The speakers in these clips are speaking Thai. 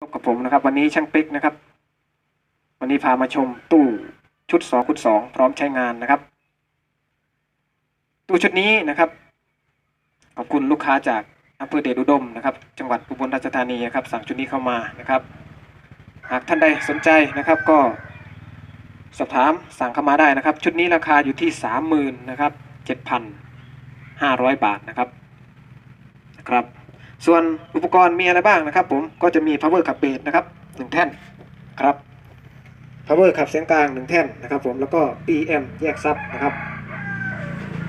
พบกับผมนะครับ วันนี้ช่างปิ๊กนะครับ วันนี้พามาชมตู้ชุด2คูณ2พร้อมใช้งานนะครับ ตู้ชุดนี้นะครับ ขอบคุณลูกค้าจากอำเภอเดชอุดมนะครับ จังหวัดอุบลราชธานีนะครับ สั่งชุดนี้เข้ามานะครับ หากท่านใดสนใจนะครับก็สอบถามสั่งเข้ามาได้นะครับ ชุดนี้ราคาอยู่ที่สามหมื่นนะครับเจ็ดพันห้าร้อยบาทนะครับนะครับ ส่วนอุปกรณ์มีอะไรบ้างนะครับ ผมก็จะมี power ขับเบสนะครับหนึ่งแท่นครับ power ขับเสียงกลางหนึ่งแท่นนะครับ ผมแล้วก็ EM แยกซับนะครับ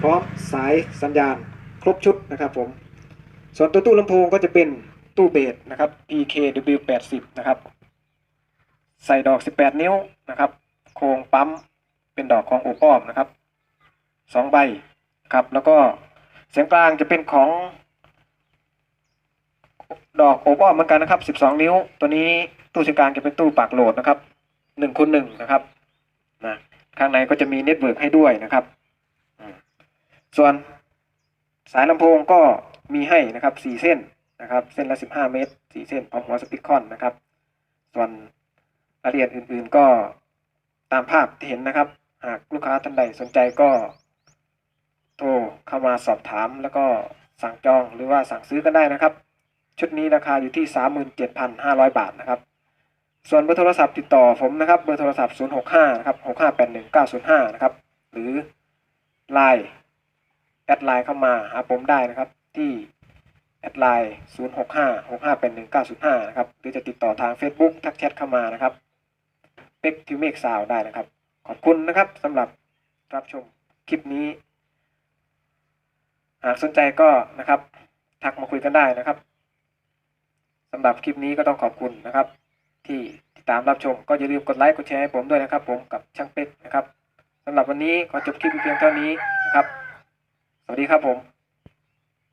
พร้อมสายสัญญาณครบชุดนะครับ ผม ส่วนตัวตู้ลำโพงก็จะเป็นตู้เบสนะครับ PKW80 นะครับ ใส่ดอก 18 นิ้วนะครับ โครงปั๊มเป็นดอกของโอป้อมนะครับสองใบครับแล้วก็เสียงกลางจะเป็นของ ดอกโอป้อมเหมือนกันนะครับ 12 นิ้ว ตัวนี้ตู้เสียงกลางจะเป็นตู้ปากโหลดนะครับ1คูณ1นะครับนะข้างในก็จะมีเน็ตเวิร์กให้ด้วยนะครับ ส่วนสายลำโพงก็มีให้นะครับ 4 เส้นนะครับ เส้นละ 15 เมตร 4 เส้นพร้อมหัวสปีกคอนนะครับ ส่วนรายละเอียดอื่นๆก็ตามภาพที่เห็นนะครับ หากลูกค้าท่านใดสนใจก็โทรเข้ามาสอบถามแล้วก็สั่งจองหรือว่าสั่งซื้อกันได้นะครับ ชุดนี้ราคาอยู่ที่ 37,500 บาทนะครับ ส่วนเบอร์โทรศัพท์ติดต่อผมนะครับเบอร์โทรศัพท์ 065นะครับ6581 905 นะครับ หรือ Line แอดไลน์เข้ามาหาผมได้นะครับที่แอดไลน์065 6581 905 นะครับ หรือจะติดต่อทาง Facebook ทักแชทเข้ามานะครับเป็กทิวเมกซาวได้นะครับ ขอบคุณนะครับสำหรับรับชมคลิปนี้ หากสนใจก็นะครับ ทักมาคุยกันได้นะครับำหรับคลิปนี้ก็ต้องขอบคุณนะครับ ที่ติดตามรับชมก็อย่าลืมกดไลค์กดแชร์ให้ผมด้วยนะครับ ผมกับช่างเป็ดนะครับสำหรับวันนี้ขอจบคลิปเพียงเท่านี้นครับ สวัสดีครับผม